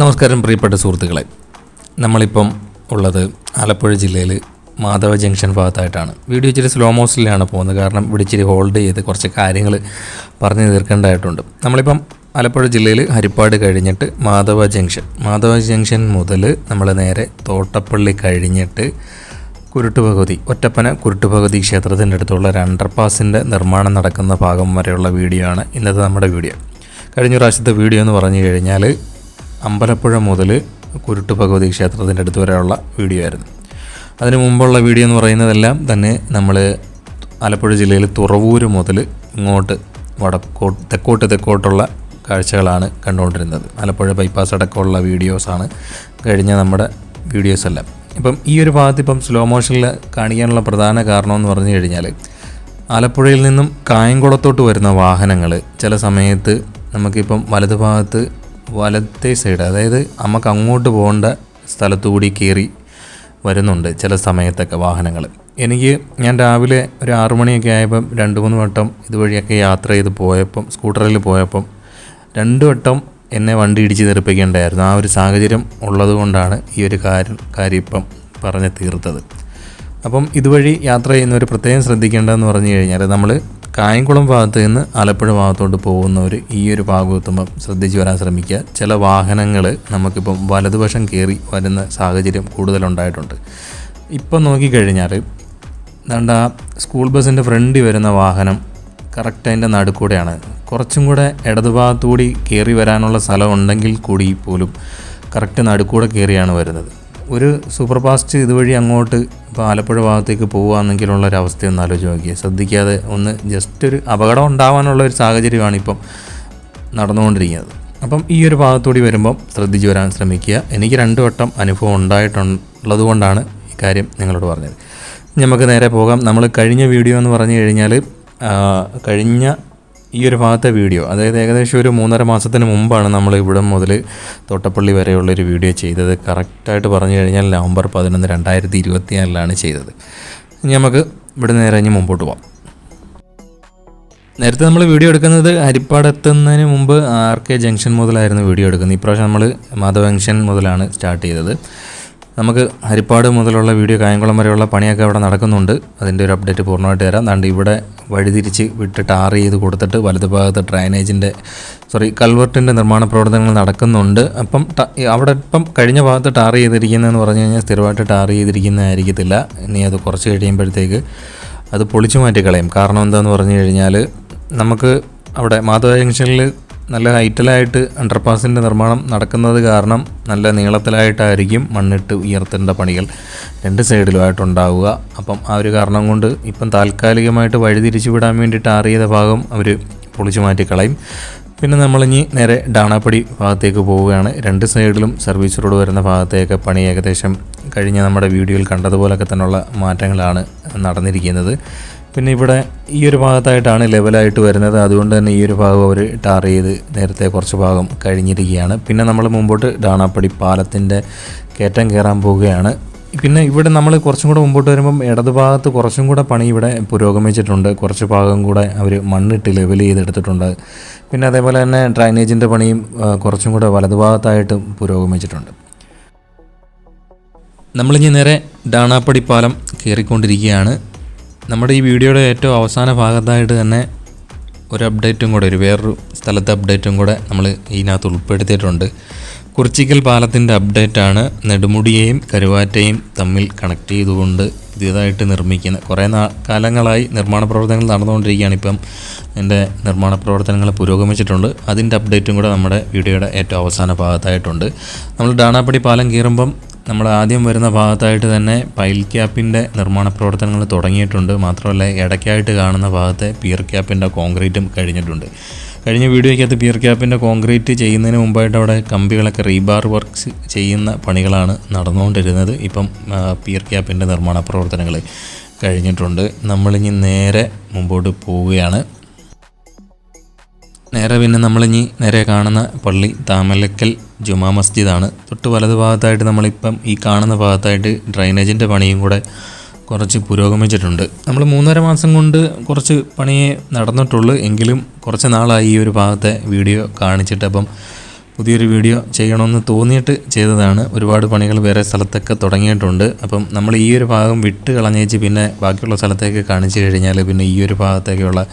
നമസ്കാരം പ്രിയപ്പെട്ട സുഹൃത്തുക്കളെ. നമ്മളിപ്പം ഉള്ളത് ആലപ്പുഴ ജില്ലയിൽ മാധവ ജംഗ്ഷൻ ഭാഗത്തായിട്ടാണ്. വീഡിയോ ഇച്ചിരി സ്ലോ മോഷനിലാണ് പോകുന്നത്. കാരണം ഇവിടെ ഇച്ചിരി ഹോൾഡ് ചെയ്ത് കുറച്ച് കാര്യങ്ങൾ പറഞ്ഞു തീർക്കേണ്ടതായിട്ടുണ്ട്. നമ്മളിപ്പം ആലപ്പുഴ ജില്ലയിൽ ഹരിപ്പാട് കഴിഞ്ഞിട്ട് മാധവ ജംഗ്ഷൻ. മാധവ ജംഗ്ഷൻ മുതൽ നമ്മൾ നേരെ തോട്ടപ്പള്ളി കഴിഞ്ഞിട്ട് കുരുട്ടുപകുതി ഒറ്റപ്പന കുരുട്ടുപകുതി ക്ഷേത്രത്തിന്റെ അടുത്തുള്ള ഒരു നിർമ്മാണം നടക്കുന്ന ഭാഗം വരെയുള്ള വീഡിയോ ആണ് ഇന്നത്തെ നമ്മുടെ വീഡിയോ. കഴിഞ്ഞ പ്രാവശ്യത്തെ വീഡിയോ എന്ന് പറഞ്ഞു കഴിഞ്ഞാൽ അമ്പലപ്പുഴ മുതൽ കുരുട്ട് ഭഗവതി ക്ഷേത്രത്തിന്റെ അടുത്ത് വരെയുള്ള വീഡിയോ ആയിരുന്നു. അതിന് മുമ്പുള്ള വീഡിയോ എന്ന് പറയുന്നതെല്ലാം തന്നെ നമ്മൾ ആലപ്പുഴ ജില്ലയിൽ തുറവൂര് മുതൽ ഇങ്ങോട്ട് വടക്കോട്ട് തെക്കോട്ട് തെക്കോട്ടുള്ള കാഴ്ചകളാണ് കണ്ടുകൊണ്ടിരുന്നത്. ആലപ്പുഴ ബൈപ്പാസ് അടക്കമുള്ള വീഡിയോസാണ് കഴിഞ്ഞ നമ്മുടെ വീഡിയോസ് എല്ലാം. ഇപ്പം ഈ ഒരു ഭാഗത്ത് ഇപ്പം സ്ലോ മോഷനിൽ കാണിക്കാനുള്ള പ്രധാന കാരണം എന്ന് പറഞ്ഞു കഴിഞ്ഞാൽ ആലപ്പുഴയിൽ നിന്നും കായംകുളത്തോട്ട് വരുന്ന വാഹനങ്ങൾ ചില സമയത്ത് നമുക്കിപ്പം വലത് ഭാഗത്ത് വലത്തെ സൈഡ് അതായത് നമുക്ക് അങ്ങോട്ട് പോകേണ്ട സ്ഥലത്തുകൂടി കയറി വരുന്നുണ്ട് ചില സമയത്തൊക്കെ വാഹനങ്ങൾ എനിക്ക് ഞാൻ രാവിലെ ഒരു ആറു മണിയൊക്കെ ആയപ്പം രണ്ട് മൂന്ന് വട്ടം ഇതുവഴിയൊക്കെ യാത്ര ചെയ്ത് പോയപ്പം സ്കൂട്ടറിൽ പോയപ്പം രണ്ട് വട്ടം എന്നെ വണ്ടി ഇടിച്ച് തെറിപ്പിക്കേണ്ടായിരുന്നു. ആ ഒരു സാഹചര്യം ഉള്ളതുകൊണ്ടാണ് ഈ ഒരു കാര്യം കാര്യം ഇപ്പം പറഞ്ഞ് തീർത്തത്. അപ്പം ഇതുവഴി യാത്ര ചെയ്യുന്നവർ പ്രത്യേകം ശ്രദ്ധിക്കേണ്ടതെന്ന് പറഞ്ഞു കഴിഞ്ഞാൽ നമ്മൾ കായംകുളം ഭാഗത്ത് നിന്ന് ആലപ്പുഴ ഭാഗത്തോട്ട് പോകുന്നവർ ഈ ഒരു ഭാഗം എത്തുമ്പം ശ്രദ്ധിച്ച് വരാൻ ശ്രമിക്കുക. ചില വാഹനങ്ങൾ നമുക്കിപ്പം വലതുവശം കയറി വരുന്ന സാഹചര്യം കൂടുതലുണ്ടായിട്ടുണ്ട്. ഇപ്പം നോക്കിക്കഴിഞ്ഞാൽ ദാണ്ട ആ സ്കൂൾ ബസ്സിന്റെ ഫ്രണ്ടിൽ വരുന്ന വാഹനം കറക്റ്റ് അതിന്റെ നടുക്കൂടെയാണ്. കുറച്ചും കൂടെ ഇടതുഭാഗത്തുകൂടി കയറി വരാനുള്ള സ്ഥലം ഉണ്ടെങ്കിൽ കൂടി പോലും കറക്റ്റ് നടുക്കൂടെ കയറിയാണ് വരുന്നത്. ഒരു സൂപ്പർ ഫാസ്റ്റ് ഇതുവഴി അങ്ങോട്ട് ഇപ്പോൾ ആലപ്പുഴ ഭാഗത്തേക്ക് പോകുകയാണെങ്കിലുള്ള ഒരു അവസ്ഥ ഒന്ന് ആലോചിച്ച് നോക്കിയേ. ശ്രദ്ധിക്കാതെ ഒന്ന് ജസ്റ്റ് ഒരു അപകടം ഉണ്ടാവാനുള്ള ഒരു സാഹചര്യമാണ് ഇപ്പം നടന്നുകൊണ്ടിരിക്കുന്നത്. അപ്പം ഈ ഒരു ഭാഗത്തൂടി വരുമ്പം ശ്രദ്ധിച്ചു വരാൻ ശ്രമിക്കുക. എനിക്ക് രണ്ട് വട്ടം അനുഭവം ഉണ്ടായിട്ടുള്ളത് കൊണ്ടാണ് ഈ കാര്യം നിങ്ങളോട് പറഞ്ഞത്. നമുക്ക് നേരെ പോകാം. നമ്മൾ കഴിഞ്ഞ വീഡിയോ എന്ന് പറഞ്ഞു കഴിഞ്ഞാൽ കഴിഞ്ഞ ഈ ഒരു ഭാഗത്തെ വീഡിയോ അതായത് ഏകദേശം ഒരു മൂന്നര മാസത്തിന് മുമ്പാണ് നമ്മൾ ഇവിടെ മുതൽ തോട്ടപ്പള്ളി വരെയുള്ളൊരു വീഡിയോ ചെയ്തത്. കറക്റ്റായിട്ട് പറഞ്ഞു കഴിഞ്ഞാൽ നവംബർ പതിനൊന്ന് രണ്ടായിരത്തി ഇരുപത്തിനാലിലാണ് ചെയ്തത്. ഇനി നമുക്ക് ഇവിടെ നേരെ ഇനി മുമ്പോട്ട് പോകാം നേരത്തെ നമ്മൾ വീഡിയോ എടുക്കുന്നത് ഹരിപ്പാട് എത്തുന്നതിന് മുമ്പ് ആർ കെ ജംഗ്ഷൻ മുതലായിരുന്നു വീഡിയോ എടുക്കുന്നത്. ഇപ്രാവശ്യം നമ്മൾ മാധവ ജംഗ്ഷൻ മുതലാണ് സ്റ്റാർട്ട് ചെയ്തത്. നമുക്ക് ഹരിപ്പാട് മുതലുള്ള വീഡിയോ കായംകുളം വരെയുള്ള പണിയൊക്കെ അവിടെ നടക്കുന്നുണ്ട്. അതിന്റെ ഒരു അപ്ഡേറ്റ് പൂർണമായിട്ട് തരാം. അതുകൊണ്ട് ഇവിടെ വഴിതിരിച്ച് വിട്ട് ടാർ ചെയ്ത് കൊടുത്തിട്ട് വലത് ഭാഗത്ത് ഡ്രൈനേജിന്റെ സോറി കൾവർട്ടിന്റെ നിർമ്മാണ പ്രവർത്തനങ്ങൾ നടക്കുന്നുണ്ട്. അപ്പം അവിടെ ഇപ്പം കഴിഞ്ഞ ഭാഗത്ത് ടാർ ചെയ്തിരിക്കുന്നതെന്ന് പറഞ്ഞു കഴിഞ്ഞാൽ സ്ഥിരമായിട്ട് ടാർ ചെയ്തിരിക്കുന്നതായിരിക്കത്തില്ല. ഇനി അത് കുറച്ച് കഴിയുമ്പോഴത്തേക്ക് അത് പൊളിച്ചു മാറ്റി കളയും കാരണം എന്താണെന്ന് പറഞ്ഞു കഴിഞ്ഞാൽ നമുക്ക് അവിടെ മാധവ ജംഗ്ഷനിൽ നല്ല ഹൈറ്റിലായിട്ട് അണ്ടർപാസിന്റെ നിർമ്മാണം നടക്കുന്നത് കാരണം നല്ല നീളത്തിലായിട്ടായിരിക്കും മണ്ണിട്ട് ഉയർത്തേണ്ട പണികൾ രണ്ട് സൈഡിലുമായിട്ടുണ്ടാവുക. അപ്പം ആ ഒരു കാരണം കൊണ്ട് ഇപ്പം താൽക്കാലികമായിട്ട് വഴിതിരിച്ചു വിടാൻ വേണ്ടിയിട്ട് ആറിയത ഭാഗം അവർ പൊളിച്ചു മാറ്റിക്കളയും. പിന്നെ നമ്മളിനി നേരെ ഡാണാപ്പടി ഭാഗത്തേക്ക് പോവുകയാണ്. രണ്ട് സൈഡിലും സർവീസ് റോഡ് വരുന്ന ഭാഗത്തേക്ക് പണി ഏകദേശം കഴിഞ്ഞ നമ്മുടെ വീഡിയോയിൽ കണ്ടതുപോലൊക്കെ തന്നെയുള്ള മാറ്റങ്ങളാണ് നടന്നിരിക്കുന്നത്. പിന്നെ ഇവിടെ ഈ ഒരു ഭാഗത്തായിട്ടാണ് ലെവലായിട്ട് വരുന്നത്. അതുകൊണ്ട് തന്നെ ഈ ഒരു ഭാഗം അവർ ടാർ ചെയ്ത് നേരത്തെ കുറച്ച് ഭാഗം കഴിഞ്ഞിരിക്കുകയാണ്. പിന്നെ നമ്മൾ മുമ്പോട്ട് ഡാണാപ്പടി പാലത്തിന്റെ കയറ്റം കയറാൻ പോവുകയാണ്. പിന്നെ ഇവിടെ നമ്മൾ കുറച്ചും കൂടെ മുമ്പോട്ട് വരുമ്പം ഇടത് ഭാഗത്ത് കുറച്ചും കൂടെ പണി ഇവിടെ പുരോഗമിച്ചിട്ടുണ്ട്. കുറച്ച് ഭാഗം കൂടെ അവർ മണ്ണിട്ട് ലെവൽ ചെയ്തെടുത്തിട്ടുണ്ട്. പിന്നെ അതേപോലെ തന്നെ ഡ്രൈനേജിന്റെ പണിയും കുറച്ചും കൂടെ വലതുഭാഗത്തായിട്ടും പുരോഗമിച്ചിട്ടുണ്ട്. നമ്മളിനി നേരെ ഡാണാപ്പടി പാലം കയറിക്കൊണ്ടിരിക്കുകയാണ്. നമ്മുടെ ഈ വീഡിയോയുടെ ഏറ്റവും അവസാന ഭാഗത്തായിട്ട് തന്നെ ഒരു അപ്ഡേറ്റും കൂടെ ഒരു വേറൊരു സ്ഥലത്തെ അപ്ഡേറ്റും കൂടെ നമ്മൾ ഇതിനകത്ത് ഉൾപ്പെടുത്തിയിട്ടുണ്ട്. കുറിച്ചിക്കൽ പാലത്തിന്റെ അപ്ഡേറ്റാണ് നെടുമുടിയെയും കരുവാറ്റയും തമ്മിൽ കണക്ട് ചെയ്തുകൊണ്ട് പുതിയതായിട്ട് നിർമ്മിക്കുന്ന കുറേ നാ കാലങ്ങളായി നിർമ്മാണ പ്രവർത്തനങ്ങൾ നടന്നുകൊണ്ടിരിക്കുകയാണ് ഇപ്പം എന്റെ നിർമ്മാണ പ്രവർത്തനങ്ങൾ പുരോഗമിച്ചിട്ടുണ്ട്. അതിന്റെ അപ്ഡേറ്റും കൂടെ നമ്മുടെ വീഡിയോയുടെ ഏറ്റവും അവസാന ഭാഗത്തായിട്ടുണ്ട്. നമ്മൾ ഡാണാപ്പടി പാലം കയറുമ്പം നമ്മൾ ആദ്യം വരുന്ന ഭാഗത്തായിട്ട് തന്നെ പൈൽ ക്യാപ്പിന്റെ നിർമ്മാണ പ്രവർത്തനങ്ങൾ തുടങ്ങിയിട്ടുണ്ട്. മാത്രമല്ല ഇടയ്ക്കായിട്ട് കാണുന്ന ഭാഗത്തെ പിയർ ക്യാപ്പിന്റെ കോൺക്രീറ്റും കഴിഞ്ഞിട്ടുണ്ട്. കഴിഞ്ഞ വീഡിയോയ്ക്കകത്ത് പിയർ ക്യാപ്പിന്റെ കോൺക്രീറ്റ് ചെയ്യുന്നതിന് മുമ്പായിട്ട് അവിടെ കമ്പികളൊക്കെ റീബാർ വർക്ക്സ് ചെയ്യുന്ന പണികളാണ് നടന്നുകൊണ്ടിരുന്നത്. ഇപ്പം പിയർ ക്യാപ്പിന്റെ നിർമ്മാണ പ്രവർത്തനങ്ങൾ കഴിഞ്ഞിട്ടുണ്ട്. നമ്മളിനി നേരെ മുമ്പോട്ട് പോവുകയാണ്. നേരെ പിന്നെ നമ്മളിനി നേരെ കാണുന്ന പള്ളി താമലക്കൽ ജുമാ മസ്ജിദാണ്. തൊട്ട് വലത് ഭാഗത്തായിട്ട് നമ്മളിപ്പം ഈ കാണുന്ന ഭാഗത്തായിട്ട് ഡ്രൈനേജിന്റെ പണിയും കൂടെ കുറച്ച് പുരോഗമിച്ചിട്ടുണ്ട്. നമ്മൾ മൂന്നര മാസം കൊണ്ട് കുറച്ച് പണിയെ നടന്നിട്ടുള്ളൂ. എങ്കിലും കുറച്ച് നാളായി ഈ ഒരു ഭാഗത്തെ വീഡിയോ കാണിച്ചിട്ട് അപ്പം പുതിയൊരു വീഡിയോ ചെയ്യണമെന്ന് തോന്നിയിട്ട് ചെയ്തതാണ്. ഒരുപാട് പണികൾ വേറെ സ്ഥലത്തൊക്കെ തുടങ്ങിയിട്ടുണ്ട്. അപ്പം നമ്മൾ ഈ ഒരു ഭാഗം വിട്ട് കളഞ്ഞേച്ച് പിന്നെ ബാക്കിയുള്ള സ്ഥലത്തേക്ക് കാണിച്ചു കഴിഞ്ഞാൽ പിന്നെ ഈ ഒരു ഭാഗത്തേക്കുള്ള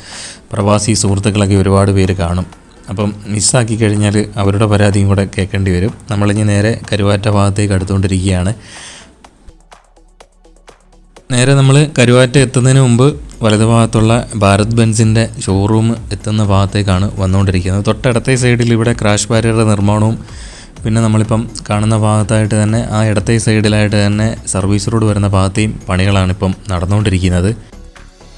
പ്രവാസി സുഹൃത്തുക്കളൊക്കെ ഒരുപാട് പേര് കാണും. അപ്പം മിസ്സാക്കി കഴിഞ്ഞാൽ അവരുടെ പരാതിയും കൂടെ കേൾക്കേണ്ടി വരും. നമ്മളിനി നേരെ കരുവാറ്റ ഭാഗത്തേക്ക് അടുത്തുകൊണ്ടിരിക്കുകയാണ്. നേരെ നമ്മൾ കരുവാറ്റ എത്തുന്നതിന് മുമ്പ് വലതുഭാഗത്തുള്ള ഭാരത് ബെൻസിന്റെ ഷോറൂം എത്തുന്ന ഭാഗത്തേക്കാണ് വന്നുകൊണ്ടിരിക്കുന്നത്. തൊട്ടടുത്ത സൈഡിൽ ഇവിടെ ക്രാഷ് ബാരിയറുടെ നിർമ്മാണവും പിന്നെ നമ്മളിപ്പം കാണുന്ന ഭാഗത്തായിട്ട് തന്നെ ആ ഇടത്തെ സൈഡിലായിട്ട് തന്നെ സർവീസ് റോഡ് വരുന്ന ഭാഗത്തെയും പണികളാണ് ഇപ്പം നടന്നുകൊണ്ടിരിക്കുന്നത്.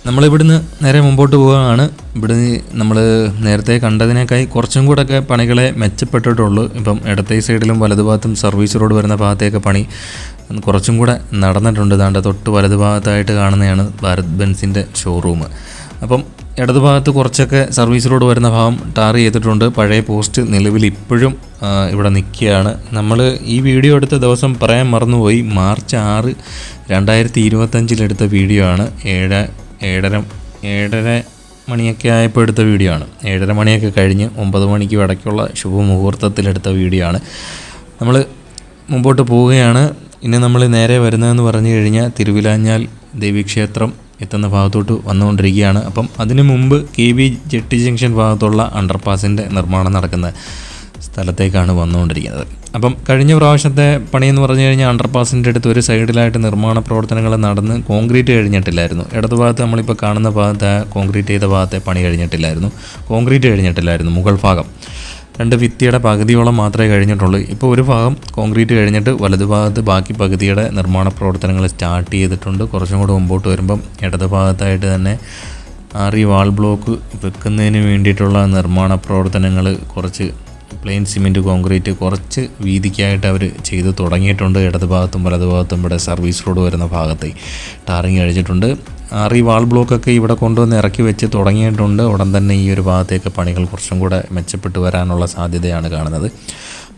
നമ്മളിവിടുന്ന് നേരെ മുമ്പോട്ട് പോവുകയാണ്. ഇവിടുന്ന് നമ്മൾ നേരത്തെ കണ്ടതിനേക്കായി കുറച്ചും കൂടെയൊക്കെ പണികളെ മെച്ചപ്പെട്ടിട്ടുള്ളൂ. ഇപ്പം ഇടത്തെ സൈഡിലും വലതുഭാഗത്തും സർവീസ് റോഡ് വരുന്ന ഭാഗത്തേക്ക് പണി കുറച്ചും കൂടെ നടന്നിട്ടുണ്ട്. ദാണ്ട് തൊട്ട് വലതു ഭാഗത്തായിട്ട് കാണുന്നതാണ് ഭാരത് ബെൻസിന്റെ ഷോറൂം അപ്പം ഇടതു ഭാഗത്ത് കുറച്ചൊക്കെ സർവീസ് റോഡ് വരുന്ന ഭാഗം ടാർ ചെയ്തിട്ടുണ്ട്. പഴയ പോസ്റ്റ് നിലവിൽ ഇപ്പോഴും ഇവിടെ നിൽക്കുകയാണ്. നമ്മൾ ഈ വീഡിയോ എടുത്ത ദിവസം പറയാൻ മറന്നുപോയി. മാർച്ച് ആറ് രണ്ടായിരത്തി ഇരുപത്തഞ്ചിലെടുത്ത വീഡിയോ ആണ്. ഏഴ് ഏഴര ഏഴര മണിയൊക്കെ ആയപ്പോൾ എടുത്ത വീഡിയോ ആണ്. ഏഴര മണിയൊക്കെ കഴിഞ്ഞ് ഒമ്പത് മണിക്ക് ഇടയ്ക്കുള്ള ശുഭമുഹൂർത്തത്തിലെടുത്ത വീഡിയോ ആണ്. നമ്മൾ മുമ്പോട്ട് പോവുകയാണ്. ഇനി നമ്മൾ നേരെ വരുന്നതെന്ന് പറഞ്ഞു കഴിഞ്ഞാൽ തിരുവിലാഞ്ഞാൽ ദേവീക്ഷേത്രം എത്തുന്ന ഭാഗത്തോട്ട് വന്നുകൊണ്ടിരിക്കുകയാണ്. അപ്പം അതിനു മുമ്പ് കെ ബി ജെട്ടി ജംഗ്ഷൻ ഭാഗത്തുള്ള അണ്ടർപാസിന്റെ നിർമ്മാണം നടക്കുന്ന സ്ഥലത്തേക്കാണ് വന്നുകൊണ്ടിരിക്കുന്നത്. അപ്പം കഴിഞ്ഞ പ്രാവശ്യത്തെ പണിയെന്ന് പറഞ്ഞു കഴിഞ്ഞാൽ അണ്ടർപാസിന്റെ അടുത്ത് ഒരു സൈഡിലായിട്ട് നിർമ്മാണ പ്രവർത്തനങ്ങൾ നടന്ന് കോൺക്രീറ്റ് കഴിഞ്ഞിട്ടില്ലായിരുന്നു. ഇടതുഭാഗത്ത് നമ്മളിപ്പോൾ കാണുന്ന ഭാഗത്ത് കോൺക്രീറ്റ് ചെയ്ത ഭാഗത്തെ പണി കഴിഞ്ഞിട്ടില്ലായിരുന്നു. കോൺക്രീറ്റ് കഴിഞ്ഞിട്ടില്ലായിരുന്നു മുകൾ ഭാഗം. രണ്ട് ഭിത്തിയുടെ പകുതിയോളം മാത്രമേ കഴിഞ്ഞിട്ടുള്ളൂ. ഇപ്പോൾ ഒരു ഭാഗം കോൺക്രീറ്റ് കഴിഞ്ഞിട്ട് വലതുഭാഗത്ത് ബാക്കി പകുതിയുടെ നിർമ്മാണ പ്രവർത്തനങ്ങൾ സ്റ്റാർട്ട് ചെയ്തിട്ടുണ്ട്. കുറച്ചും കൂടെ മുമ്പോട്ട് വരുമ്പം ഇടതുഭാഗത്തായിട്ട് തന്നെ ആറി വാൾ ബ്ലോക്ക് വെക്കുന്നതിന് വേണ്ടിയിട്ടുള്ള നിർമ്മാണ പ്രവർത്തനങ്ങൾ കുറച്ച് പ്ലെയിൻ സിമെന്റ് കോൺക്രീറ്റ് കുറച്ച് വീതിക്കായിട്ട് അവർ ചെയ്ത് തുടങ്ങിയിട്ടുണ്ട്. ഇടത് ഭാഗത്തും ഇടതുഭാഗത്തും വലതുഭാഗത്തും ഇവിടെ സർവീസ് റോഡ് വരുന്ന ഭാഗത്ത്. ടാറിങ് കഴിച്ചിട്ടുണ്ട് ആറി വാൾ ബ്ലോക്കൊക്കെ ഇവിടെ കൊണ്ടുവന്ന് ഇറക്കി വെച്ച് തുടങ്ങിയിട്ടുണ്ട്. ഉടൻ തന്നെ ഈ ഒരു ഭാഗത്തേക്ക് പണികൾ കുറച്ചും കൂടെ മെച്ചപ്പെട്ടു വരാനുള്ള സാധ്യതയാണ് കാണുന്നത്.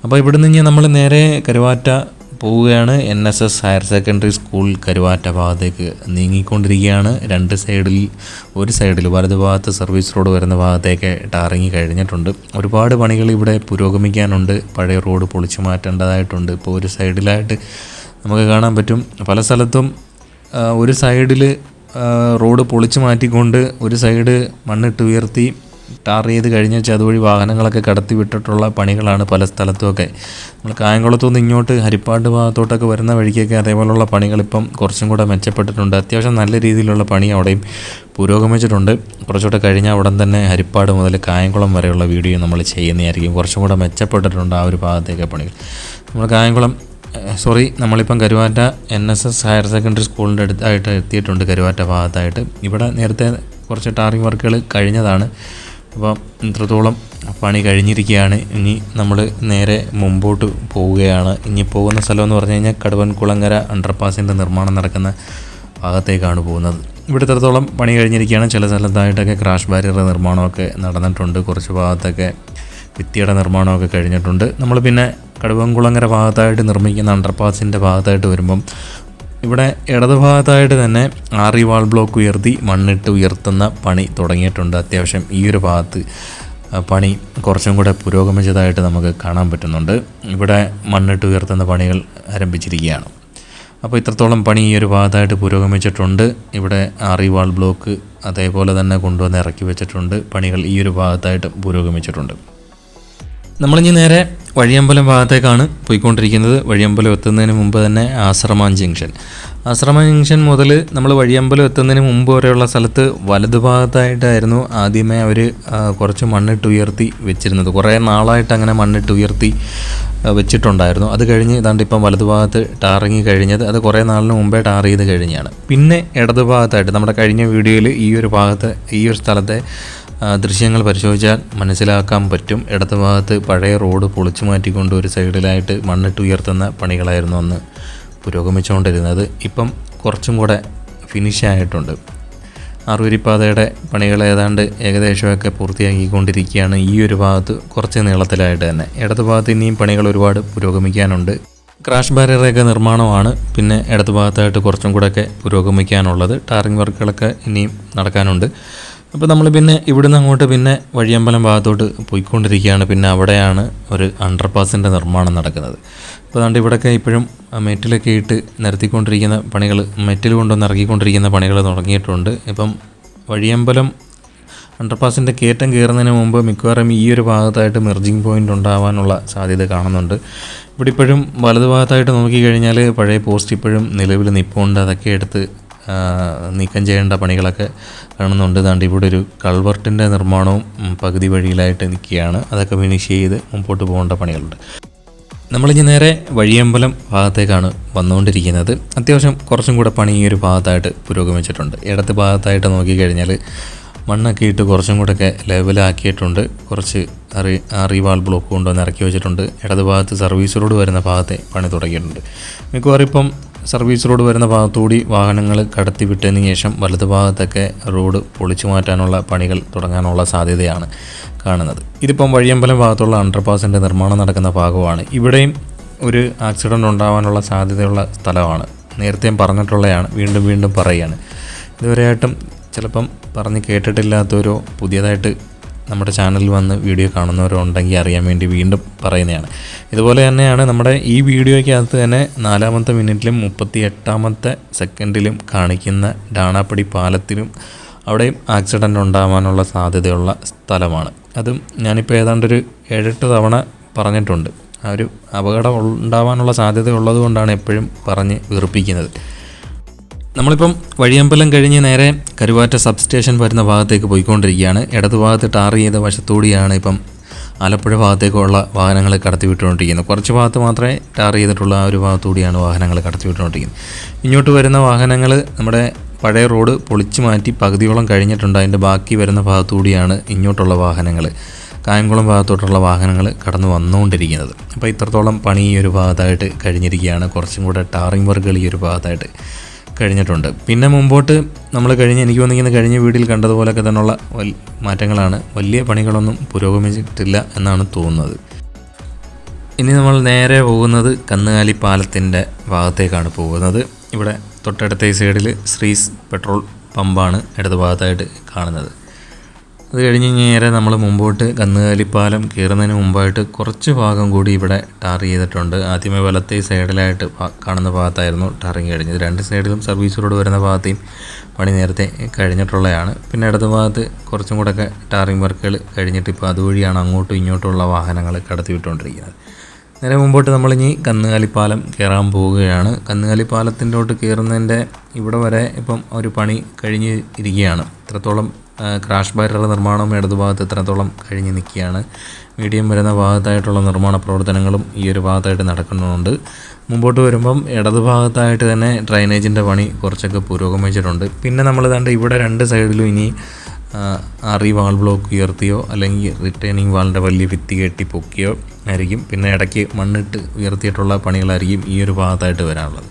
അപ്പോൾ ഇവിടുന്ന് ഇനി നമ്മൾ നേരെ കരുവാറ്റ പോവുകയാണ്. N S S higher secondary school Karuvatta ഭാഗത്തേക്ക് നീങ്ങിക്കൊണ്ടിരിക്കുകയാണ്. രണ്ട് സൈഡിൽ ഒരു സൈഡിൽ വലതുഭാഗത്ത് സർവീസ് റോഡ് വരുന്ന ഭാഗത്തേക്ക് ടാറിങ്ങി കഴിഞ്ഞിട്ടുണ്ട്. ഒരുപാട് പണികൾ ഇവിടെ പുരോഗമിക്കാനുണ്ട്. പഴയ റോഡ് പൊളിച്ചു മാറ്റേണ്ടതായിട്ടുണ്ട്. ഇപ്പോൾ ഒരു സൈഡിലായിട്ട് നമുക്ക് കാണാൻ പറ്റും. പല സ്ഥലത്തും ഒരു സൈഡിൽ റോഡ് പൊളിച്ചു മാറ്റിക്കൊണ്ട് ഒരു സൈഡ് മണ്ണിട്ട് ഉയർത്തി ടാർ ചെയ്ത് കഴിഞ്ഞ് വെച്ചാൽ അതുവഴി വാഹനങ്ങളൊക്കെ കടത്തി വിട്ടിട്ടുള്ള പണികളാണ് പല സ്ഥലത്തുമൊക്കെ. നമ്മൾ കായംകുളത്തു നിന്ന് ഇങ്ങോട്ട് ഹരിപ്പാട് ഭാഗത്തോട്ടൊക്കെ വരുന്ന വഴിക്കൊക്കെ അതേപോലുള്ള പണികൾ ഇപ്പം കുറച്ചും കൂടെ മെച്ചപ്പെട്ടിട്ടുണ്ട്. അത്യാവശ്യം നല്ല രീതിയിലുള്ള പണി അവിടെയും പുരോഗമിച്ചിട്ടുണ്ട്. കുറച്ചുകൂടെ കഴിഞ്ഞാൽ ഉടൻ തന്നെ ഹരിപ്പാട് മുതൽ കായംകുളം വരെയുള്ള വീഡിയോ നമ്മൾ ചെയ്യുന്നതായിരിക്കും. കുറച്ചും കൂടെ മെച്ചപ്പെട്ടിട്ടുണ്ട് ആ ഒരു ഭാഗത്തേക്ക് പണികൾ. നമ്മൾ കായംകുളം സോറി നമ്മളിപ്പം Karuvatta N S S higher secondary സ്കൂളിന്റെ അടുത്തായിട്ട് എത്തിയിട്ടുണ്ട് കരുവാറ്റ ഭാഗത്തായിട്ട്. ഇവിടെ നേരത്തെ കുറച്ച് ടാറിംഗ് വർക്കുകൾ കഴിഞ്ഞതാണ്. അപ്പോൾ ഇത്രത്തോളം പണി കഴിഞ്ഞിരിക്കുകയാണ്. ഇനി നമ്മൾ നേരെ മുമ്പോട്ട് പോവുകയാണ്. ഇനി പോകുന്ന സ്ഥലം എന്ന് പറഞ്ഞു കഴിഞ്ഞാൽ കടുവൻകുളങ്ങര അണ്ടർപാസിന്റെ നിർമ്മാണം നടക്കുന്ന ഭാഗത്തേക്കാണ് പോകുന്നത്. ഇവിടെ ഇത്രത്തോളം പണി കഴിഞ്ഞിരിക്കുകയാണ്. ചില സ്ഥലത്തായിട്ടൊക്കെ ക്രാഷ് ബാരിയറുടെ നിർമ്മാണമൊക്കെ നടന്നിട്ടുണ്ട്. കുറച്ച് ഭാഗത്തൊക്കെ ഭിത്തിയുടെ നിർമ്മാണമൊക്കെ കഴിഞ്ഞിട്ടുണ്ട്. നമ്മൾ പിന്നെ കടുവൻകുളങ്ങര ഭാഗത്തായിട്ട് നിർമ്മിക്കുന്ന അണ്ടർപാസിന്റെ ഭാഗത്തായിട്ട് വരുമ്പം ഇവിടെ ഇടതുഭാഗത്തായിട്ട് തന്നെ ആറി വാൾ ബ്ലോക്ക് ഉയർത്തി മണ്ണിട്ട് ഉയർത്തുന്ന പണി തുടങ്ങിയിട്ടുണ്ട്. അത്യാവശ്യം ഈ ഒരു ഭാഗത്ത് പണി കുറച്ചും കൂടെ പുരോഗമിച്ചതായിട്ട് നമുക്ക് കാണാൻ പറ്റുന്നുണ്ട്. ഇവിടെ മണ്ണിട്ട് ഉയർത്തുന്ന പണികൾ ആരംഭിച്ചിരിക്കുകയാണ്. അപ്പോൾ ഇത്രത്തോളം പണി ഈ ഒരു ഭാഗത്തായിട്ട് പുരോഗമിച്ചിട്ടുണ്ട്. ഇവിടെ ആറി വാൾ ബ്ലോക്ക് അതേപോലെ തന്നെ കൊണ്ടുവന്ന് ഇറക്കി വെച്ചിട്ടുണ്ട്. പണികൾ ഈ ഒരു ഭാഗത്തായിട്ട് പുരോഗമിച്ചിട്ടുണ്ട്. നമ്മളിനി നേരെ വഴിയമ്പലം ഭാഗത്തേക്കാണ് പോയിക്കൊണ്ടിരിക്കുന്നത്. വഴിയമ്പലം എത്തുന്നതിന് മുമ്പ് തന്നെ ആശ്രമാൻ ജംഗ്ഷൻ. ആശ്രമ ജംഗ്ഷൻ മുതൽ നമ്മൾ വഴിയമ്പലം എത്തുന്നതിന് മുമ്പ് വരെയുള്ള സ്ഥലത്ത് വലതുഭാഗത്തായിട്ടായിരുന്നു ആദ്യമേ അവർ കുറച്ച് മണ്ണിട്ട് ഉയർത്തി വെച്ചിരുന്നത്. കുറേ നാളായിട്ട് അങ്ങനെ മണ്ണിട്ട് ഉയർത്തി വെച്ചിട്ടുണ്ടായിരുന്നു. അത് കഴിഞ്ഞ് ഇതാണ്ട് ഇപ്പം വലതുഭാഗത്ത് ടാറിങ്ങി കഴിഞ്ഞത്. അത് കുറേ നാളിന് മുമ്പേ ടാർ ചെയ്ത് കഴിഞ്ഞാണ്. പിന്നെ ഇടതുഭാഗത്തായിട്ട് നമ്മുടെ കഴിഞ്ഞ വീഡിയോയിൽ ഈ ഒരു ഭാഗത്ത് ഈ ഒരു സ്ഥലത്തെ ദൃശ്യങ്ങൾ പരിശോധിച്ചാൽ മനസ്സിലാക്കാൻ പറ്റും. ഇടത് ഭാഗത്ത് പഴയ റോഡ് പൊളിച്ചു മാറ്റിക്കൊണ്ട് ഒരു സൈഡിലായിട്ട് മണ്ണിട്ട് ഉയർത്തുന്ന പണികളായിരുന്നു അന്ന് പുരോഗമിച്ചുകൊണ്ടിരുന്നത്. ഇപ്പം കുറച്ചും കൂടെ ഫിനിഷ് ആയിട്ടുണ്ട്. ആറുവരിപ്പാതയുടെ പണികൾ ഏതാണ്ട് ഏകദേശമൊക്കെ പൂർത്തിയാക്കിക്കൊണ്ടിരിക്കുകയാണ് ഈ ഒരു ഭാഗത്ത് കുറച്ച് നീളത്തിലായിട്ട് തന്നെ. ഇടത് ഭാഗത്ത് ഇനിയും പണികൾ ഒരുപാട് പുരോഗമിക്കാനുണ്ട്. ക്രാഷ് ബാരിയറൊക്കെ നിർമ്മാണമാണ്. പിന്നെ ഇടത് ഭാഗത്തായിട്ട് കുറച്ചും കൂടെയൊക്കെ പുരോഗമിക്കാനുള്ളത്. ടാറിംഗ് വർക്കുകളൊക്കെ ഇനിയും നടക്കാനുണ്ട്. അപ്പോൾ നമ്മൾ പിന്നെ ഇവിടുന്ന് അങ്ങോട്ട് പിന്നെ വഴിയമ്പലം ഭാഗത്തോട്ട് പോയിക്കൊണ്ടിരിക്കുകയാണ്. പിന്നെ അവിടെയാണ് ഒരു അണ്ടർപാസിന്റെ നിർമ്മാണം നടക്കുന്നത്. അപ്പോൾ അതുകൊണ്ട് ഇവിടെയൊക്കെ ഇപ്പോഴും മെറ്റിലൊക്കെ ഇട്ട് നിരത്തിക്കൊണ്ടിരിക്കുന്ന പണികൾ മെറ്റിൽ കൊണ്ടുവന്ന് ഇറക്കിക്കൊണ്ടിരിക്കുന്ന പണികൾ തുടങ്ങിയിട്ടുണ്ട്. ഇപ്പം വഴിയമ്പലം അണ്ടർപാസിന്റെ കയറ്റം കയറുന്നതിന് മുമ്പ് മിക്കവാറും ഈ ഒരു ഭാഗത്തായിട്ട് മെർജിങ് പോയിന്റ് ഉണ്ടാവാനുള്ള സാധ്യത കാണുന്നുണ്ട്. ഇവിടെ ഇപ്പോഴും വലതുഭാഗത്തായിട്ട് നോക്കിക്കഴിഞ്ഞാൽ പഴയ പോസ്റ്റ് ഇപ്പോഴും നിലവിൽ നിൽപ്പുണ്ട് അതൊക്കെ എടുത്ത് നീക്കം ചെയ്യേണ്ട പണികളൊക്കെ കാണുന്നുണ്ട്. ദാണ്ട് ഇവിടെ ഒരു കൾവർട്ടിന്റെ നിർമ്മാണവും പകുതി വഴിയിലായിട്ട് നിൽക്കുകയാണ്. അതൊക്കെ ഫിനിഷ് ചെയ്ത് മുമ്പോട്ട് പോകേണ്ട പണികളുണ്ട്. നമ്മളിനി നേരെ വഴിയമ്പലം ഭാഗത്തേക്കാണ് വന്നുകൊണ്ടിരിക്കുന്നത്. അത്യാവശ്യം കുറച്ചും കൂടെ പണി ഈ ഒരു ഭാഗത്തായിട്ട് പുരോഗമിച്ചിട്ടുണ്ട്. ഇടത്ത് ഭാഗത്തായിട്ട് നോക്കിക്കഴിഞ്ഞാൽ മണ്ണൊക്കെ ഇട്ട് കുറച്ചും കൂടെയൊക്കെ ലെവലാക്കിയിട്ടുണ്ട്. കുറച്ച് അറി അറിവാൾ ബ്ലോക്ക് കൊണ്ടുവന്ന് ഇറക്കി വെച്ചിട്ടുണ്ട്. ഇടത് ഭാഗത്ത് സർവീസ് റോഡ് വരുന്ന ഭാഗത്തെ പണി തുടങ്ങിയിട്ടുണ്ട്. മിക്കവാറും ഇപ്പം സർവീസ് റോഡ് വരുന്ന ഭാഗത്തുകൂടി വാഹനങ്ങൾ കടത്തി വിട്ടതിന് ശേഷം വലത് ഭാഗത്തൊക്കെ റോഡ് പൊളിച്ചു മാറ്റാനുള്ള പണികൾ തുടങ്ങാനുള്ള സാധ്യതയാണ് കാണുന്നത്. ഇതിപ്പം വഴിയമ്പലം ഭാഗത്തുള്ള അണ്ടർപാസിന്റെ നിർമ്മാണം നടക്കുന്ന ഭാഗമാണ്. ഇവിടെയും ഒരു ആക്സിഡന്റ് ഉണ്ടാവാനുള്ള സാധ്യതയുള്ള സ്ഥലമാണ്. നേരത്തെയും പറഞ്ഞിട്ടുള്ളതാണ് വീണ്ടും വീണ്ടും പറയുകയാണ് ഇതുവരെയായിട്ടും ചിലപ്പം പറഞ്ഞ് കേട്ടിട്ടില്ലാത്തവരോ പുതിയതായിട്ട് നമ്മുടെ ചാനലിൽ വന്ന് വീഡിയോ കാണുന്നവരുണ്ടെങ്കിൽ അറിയാൻ വേണ്ടി വീണ്ടും പറയുന്നതാണ്. ഇതുപോലെ തന്നെയാണ് നമ്മുടെ ഈ വീഡിയോയ്ക്കകത്ത് തന്നെ നാലാമത്തെ മിനിറ്റിലും മുപ്പത്തി എട്ടാമത്തെ സെക്കൻഡിലും കാണിക്കുന്ന ഡാണാപ്പടി പാലത്തിലും അവിടെയും ആക്സിഡന്റ് ഉണ്ടാവാനുള്ള സാധ്യതയുള്ള സ്ഥലമാണ്. അതും ഞാനിപ്പോൾ ഏതാണ്ടൊരു ഏഴെട്ട് തവണ പറഞ്ഞിട്ടുണ്ട്. ആ ഒരു അപകടം ഉണ്ടാവാനുള്ള സാധ്യത ഉള്ളതുകൊണ്ടാണ് എപ്പോഴും പറഞ്ഞ് വീർപ്പിക്കുന്നത്. നമ്മളിപ്പം വഴിയമ്പലം കഴിഞ്ഞ് നേരെ കരുവാറ്റ സബ് സ്റ്റേഷൻ വരുന്ന ഭാഗത്തേക്ക് പോയിക്കൊണ്ടിരിക്കുകയാണ്. ഇടതു ഭാഗത്ത് ടാർ ചെയ്ത വശത്തൂടിയാണ് ഇപ്പം ആലപ്പുഴ ഭാഗത്തേക്കുള്ള വാഹനങ്ങൾ കടത്തി വിട്ടുകൊണ്ടിരിക്കുന്നത് കുറച്ച് ഭാഗത്ത് മാത്രമേ ടാർ ചെയ്തിട്ടുള്ള ആ ഒരു ഭാഗത്തൂടിയാണ് വാഹനങ്ങൾ കടത്തി വിട്ടുകൊണ്ടിരിക്കുന്നത് ഇങ്ങോട്ട് വരുന്ന വാഹനങ്ങൾ നമ്മുടെ പഴയ റോഡ് പൊളിച്ചു മാറ്റി പകുതിയോളം കഴിഞ്ഞിട്ടുണ്ട്. അതിന്റെ ബാക്കി വരുന്ന ഭാഗത്തൂടിയാണ് ഇങ്ങോട്ടുള്ള വാഹനങ്ങൾ കായംകുളം ഭാഗത്തോട്ടുള്ള വാഹനങ്ങൾ കടന്നു വന്നുകൊണ്ടിരിക്കുന്നത്. അപ്പോൾ ഇത്രത്തോളം പണി ഈ ഒരു ഭാഗത്തായിട്ട് കഴിഞ്ഞിരിക്കുകയാണ്. കുറച്ചും കൂടെ ടാറിംഗ് വർക്കുകൾ ഈ ഒരു ഭാഗത്തായിട്ട് കഴിഞ്ഞിട്ടുണ്ട്. പിന്നെ മുമ്പോട്ട് നമ്മൾ കഴിഞ്ഞ് എനിക്ക് തോന്നിക്കുന്ന കഴിഞ്ഞ വീട്ടിൽ കണ്ടതുപോലൊക്കെ തന്നെയുള്ള മാറ്റങ്ങളാണ്. വലിയ പണികളൊന്നും പുരോഗമിച്ചിട്ടില്ല എന്നാണ് തോന്നുന്നത്. ഇനി നമ്മൾ നേരെ പോകുന്നത് കന്നുകാലി പാലത്തിന്റെ ഭാഗത്തേക്കാണ് പോകുന്നത്. ഇവിടെ തൊട്ടടുത്ത സൈഡിൽ ശ്രീസ് പെട്രോൾ പമ്പാണ് ഇടതുഭാഗത്തായിട്ട് കാണുന്നത്. അത് കഴിഞ്ഞ് നേരെ നമ്മൾ മുമ്പോട്ട് കന്നുകാലിപ്പാലം കയറുന്നതിന് മുമ്പായിട്ട് കുറച്ച് ഭാഗം കൂടി ഇവിടെ ടാർ ചെയ്തിട്ടുണ്ട്. ആദ്യമേ വലത്തെ സൈഡിലായിട്ട് കാണുന്ന ഭാഗത്തായിരുന്നു ടാറിങ് കഴിഞ്ഞത്. രണ്ട് സൈഡിലും സർവീസ് റോഡ് വരുന്ന ഭാഗത്തെയും പണി നേരത്തെ കഴിഞ്ഞിട്ടുള്ളതാണ്. പിന്നെ ഇടത് ഭാഗത്ത് കുറച്ചും കൂടെയൊക്കെ ടാറിങ് വർക്കുകൾ കഴിഞ്ഞിട്ട് ഇപ്പോൾ അതുവഴിയാണ് അങ്ങോട്ടും ഇങ്ങോട്ടുമുള്ള വാഹനങ്ങൾ കടത്തിവിട്ടുകൊണ്ടിരിക്കുന്നത്. നേരെ മുമ്പോട്ട് നമ്മളിനി കന്നുകാലിപ്പാലം കയറാൻ പോവുകയാണ്. കന്നുകാലിപ്പാലത്തിന്റെ കയറുന്നതിന്റെ ഇവിടെ വരെ ഇപ്പം ഒരു പണി കഴിഞ്ഞ് ഇരിക്കുകയാണ്. ഇത്രത്തോളം ക്രാഷ് ബാരിയർ നിർമ്മാണം ഇടതുഭാഗത്ത് എത്രത്തോളം കഴിഞ്ഞ് നിൽക്കുകയാണ്. മീഡിയം വരുന്ന ഭാഗത്തായിട്ടുള്ള നിർമ്മാണ പ്രവർത്തനങ്ങളും ഈ ഒരു ഭാഗത്തായിട്ട് നടക്കുന്നുണ്ട്. മുമ്പോട്ട് വരുമ്പം ഇടത് ഭാഗത്തായിട്ട് തന്നെ ഡ്രൈനേജിന്റെ പണി കുറച്ചൊക്കെ പുരോഗമിച്ചിട്ടുണ്ട് പിന്നെ നമ്മൾ കണ്ട് ഇവിടെ രണ്ട് സൈഡിലും ഇനി അറി വാൾ ബ്ലോക്ക് ഉയർത്തിയോ അല്ലെങ്കിൽ റിട്ടേണിങ് വാളിന്റെ വലിയ ഭിത്തി കെട്ടി പൊക്കിയോ ആയിരിക്കും. പിന്നെ ഇടയ്ക്ക് മണ്ണിട്ട് ഉയർത്തിയിട്ടുള്ള പണികളായിരിക്കും ഈ ഒരു ഭാഗത്തായിട്ട് വരാനുള്ളത്.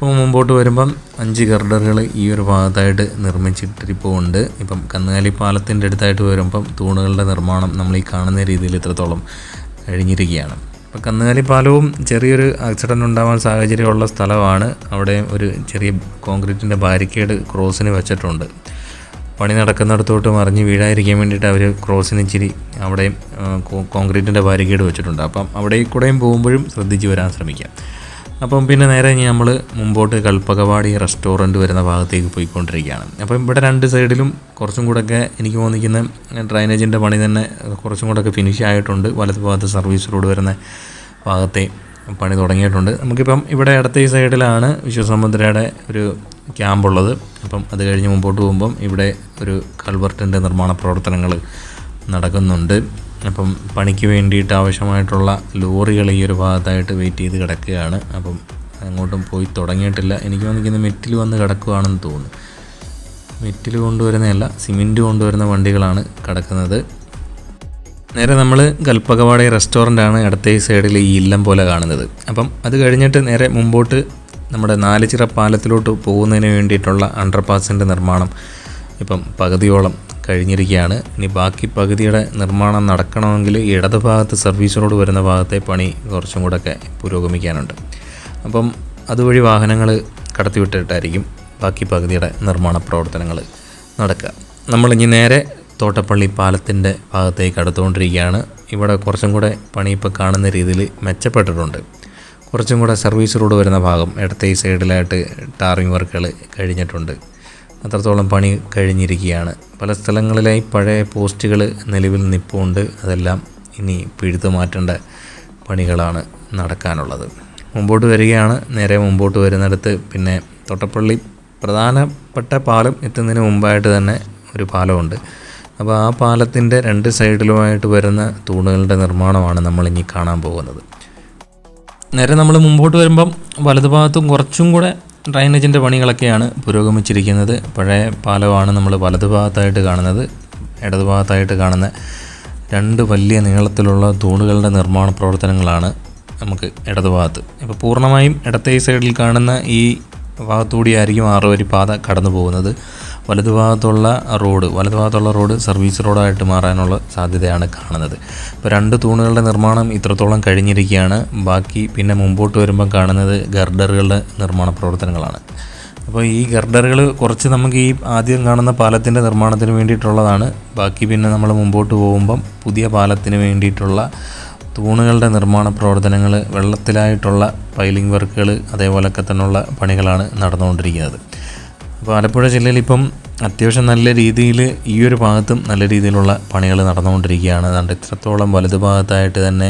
അപ്പോൾ മുമ്പോട്ട് വരുമ്പം അഞ്ച് ഗർഡറുകൾ ഈ ഒരു ഭാഗത്തായിട്ട് നിർമ്മിച്ചിട്ടിപ്പോൾ ഉണ്ട് ഇപ്പം കന്നുകാലി പാലത്തിന്റെ അടുത്തായിട്ട് വരുമ്പം തൂണുകളുടെ നിർമ്മാണം നമ്മൾ ഈ കാണുന്ന രീതിയിൽ ഇത്രത്തോളം കഴിഞ്ഞിരിക്കുകയാണ്. ഇപ്പം കന്നുകാലി പാലവും ചെറിയൊരു ആക്സിഡന്റ് ഉണ്ടാവാൻ സാഹചര്യമുള്ള സ്ഥലമാണ്. അവിടെ ഒരു ചെറിയ കോൺക്രീറ്റിന്റെ ബാരിക്കേഡ് ക്രോസിന് വെച്ചിട്ടുണ്ട്. പണി നടക്കുന്നിടത്തോട്ട് മറിഞ്ഞ് വീഴാതിരിക്കാൻ വേണ്ടിയിട്ട് അവർ ക്രോസിന് ഇച്ചിരി അവിടെയും കോൺക്രീറ്റിന്റെ ബാരിക്കേഡ് വെച്ചിട്ടുണ്ട്. അപ്പം അവിടെ കൂടെയും പോകുമ്പോഴും ശ്രദ്ധിച്ച് വരാൻ ശ്രമിക്കാം. അപ്പം പിന്നെ നേരെ ഇനി നമ്മൾ മുമ്പോട്ട് കൽപ്പകവാടി റെസ്റ്റോറന്റ് വരുന്ന ഭാഗത്തേക്ക് പോയിക്കൊണ്ടിരിക്കുകയാണ്. അപ്പം ഇവിടെ രണ്ട് സൈഡിലും കുറച്ചും കൂടെയൊക്കെ എനിക്ക് തോന്നിക്കുന്ന ഡ്രൈനേജിന്റെ പണി തന്നെ കുറച്ചും കൂടെയൊക്കെ ഫിനിഷ് ആയിട്ടുണ്ട്. വലത് ഭാഗത്ത് സർവീസ് റോഡ് വരുന്ന ഭാഗത്തെ പണി തുടങ്ങിയിട്ടുണ്ട്. നമുക്കിപ്പം ഇവിടെ അടുത്ത ഈ സൈഡിലാണ് വിശ്വസമുദ്രയുടെ ഒരു ക്യാമ്പുള്ളത് അപ്പം അത് കഴിഞ്ഞ് മുമ്പോട്ട് പോകുമ്പം ഇവിടെ ഒരു കൾവർട്ടിന്റെ നിർമ്മാണ പ്രവർത്തനങ്ങൾ നടക്കുന്നുണ്ട്. അപ്പം പണിക്ക് വേണ്ടിയിട്ട് ആവശ്യമായിട്ടുള്ള ലോറികൾ ഈ ഒരു ഭാഗത്തായിട്ട് വെയിറ്റ് ചെയ്ത് കിടക്കുകയാണ്. അപ്പം അങ്ങോട്ടും പോയി തുടങ്ങിയിട്ടില്ല. എനിക്ക് തോന്നിക്കുന്നത് മെറ്റിൽ വന്ന് കിടക്കുകയാണെന്ന് തോന്നുന്നു. മെറ്റിൽ കൊണ്ടുവരുന്നതല്ല സിമെന്റ് കൊണ്ടുവരുന്ന വണ്ടികളാണ് കിടക്കുന്നത്. നേരെ നമ്മൾ കൽപ്പകവാടി ആണ് ഈ സൈഡിൽ ഈ ഇല്ലം പോലെ കാണുന്നത്. അപ്പം അത് കഴിഞ്ഞിട്ട് നേരെ മുമ്പോട്ട് നമ്മുടെ നാലുചിറ പാലത്തിലോട്ട് പോകുന്നതിന് വേണ്ടിയിട്ടുള്ള അണ്ടർപാസിന്റെ നിർമ്മാണം. ഇപ്പം പകുതിയോളം കഴിഞ്ഞിരിക്കുകയാണ്. ഇനി ബാക്കി പകുതിയുടെ നിർമ്മാണം നടക്കണമെങ്കിൽ ഇടത് ഭാഗത്ത് സർവീസ് റോഡ് വരുന്ന ഭാഗത്തെ പണി കുറച്ചും കൂടെയൊക്കെ പുരോഗമിക്കാനുണ്ട്. അപ്പം അതുവഴി വാഹനങ്ങൾ കടത്തിവിട്ടിട്ടായിരിക്കും ബാക്കി പകുതിയുടെ നിർമ്മാണ പ്രവർത്തനങ്ങൾ നടക്കുക. നമ്മളിനി നേരെ തോട്ടപ്പള്ളി പാലത്തിന്റെ ഭാഗത്തേക്ക് അടുത്തുകൊണ്ടിരിക്കുകയാണ്. ഇവിടെ കുറച്ചും കൂടെ പണി ഇപ്പോൾ കാണുന്ന രീതിയിൽ മെച്ചപ്പെട്ടിട്ടുണ്ട്. കുറച്ചും കൂടെ സർവീസ് റോഡ് വരുന്ന ഭാഗം ഇടത്തെ സൈഡിലായിട്ട് ടാറിങ് വർക്കുകൾ കഴിഞ്ഞിട്ടുണ്ട്. അത്രത്തോളം പണി കഴിഞ്ഞിരിക്കുകയാണ്. പല സ്ഥലങ്ങളിലായി പഴയ പോസ്റ്റുകൾ നിലവിൽ നിൽപ്പുണ്ട് അതെല്ലാം ഇനി പിഴുതു മാറ്റേണ്ട പണികളാണ് നടക്കാനുള്ളത്. മുമ്പോട്ട് വരികയാണ്. നേരെ മുമ്പോട്ട് വരുന്നിടത്ത് പിന്നെ തൊട്ടപ്പള്ളി പ്രധാനപ്പെട്ട പാലം എത്തുന്നതിന് മുമ്പായിട്ട് തന്നെ ഒരു പാലമുണ്ട്. അപ്പോൾ ആ പാലത്തിന്റെ രണ്ട് സൈഡിലുമായിട്ട് വരുന്ന തൂണുകളുടെ നിർമ്മാണമാണ് നമ്മളിനി കാണാൻ പോകുന്നത്. നേരെ നമ്മൾ മുമ്പോട്ട് വരുമ്പം വലതുഭാഗത്തും കുറച്ചും കൂടെ ഡ്രൈനേജിന്റെ പണികളൊക്കെയാണ് പുരോഗമിച്ചിരിക്കുന്നത്. പഴയ പാലമാണ് നമ്മൾ വലതു ഭാഗത്തായിട്ട് കാണുന്നത്. ഇടതു ഇടതുഭാഗത്തായിട്ട് കാണുന്ന രണ്ട് വലിയ നീളത്തിലുള്ള തൂണുകളുടെ നിർമ്മാണ പ്രവർത്തനങ്ങളാണ് നമുക്ക് ഇടതു ഭാഗത്ത് ഇപ്പോൾ പൂർണമായും ഇടത്തെ സൈഡിൽ കാണുന്ന ഈ ഭാഗത്തുകൂടിയായിരിക്കും ആറുവരി പാത കടന്നു പോകുന്നത് വലതുഭാഗത്തുള്ള റോഡ് വലതുഭാഗത്തുള്ള റോഡ് സർവീസ് റോഡായിട്ട് മാറാനുള്ള സാധ്യതയാണ് കാണുന്നത്. ഇപ്പോൾ രണ്ട് തൂണുകളുടെ നിർമ്മാണം ഇത്രത്തോളം കഴിഞ്ഞിരിക്കുകയാണ്. ബാക്കി പിന്നെ മുമ്പോട്ട് വരുമ്പോൾ കാണുന്നത് ഗർഡറുകളുടെ നിർമ്മാണ പ്രവർത്തനങ്ങളാണ്. അപ്പോൾ ഈ ഗർഡറുകൾ കുറച്ച് നമുക്ക് ഈ ആദ്യം കാണുന്ന പാലത്തിന്റെ നിർമ്മാണത്തിന് വേണ്ടിയിട്ടുള്ളതാണ്. ബാക്കി പിന്നെ നമ്മൾ മുമ്പോട്ട് പോകുമ്പം പുതിയ പാലത്തിന് വേണ്ടിയിട്ടുള്ള തൂണുകളുടെ നിർമ്മാണ പ്രവർത്തനങ്ങൾ വെള്ളത്തിലായിട്ടുള്ള പൈലിംഗ് വർക്കുകൾ അതേപോലൊക്കെ തന്നെയുള്ള പണികളാണ് നടന്നുകൊണ്ടിരിക്കുന്നത്. അപ്പോൾ ആലപ്പുഴ ജില്ലയിൽ ഇപ്പം അത്യാവശ്യം നല്ല രീതിയിൽ ഈ ഒരു ഭാഗത്തും നല്ല രീതിയിലുള്ള പണികൾ നടന്നുകൊണ്ടിരിക്കുകയാണ്. അതുകൊണ്ട് ഇത്രത്തോളം വലതു ഭാഗത്തായിട്ട് തന്നെ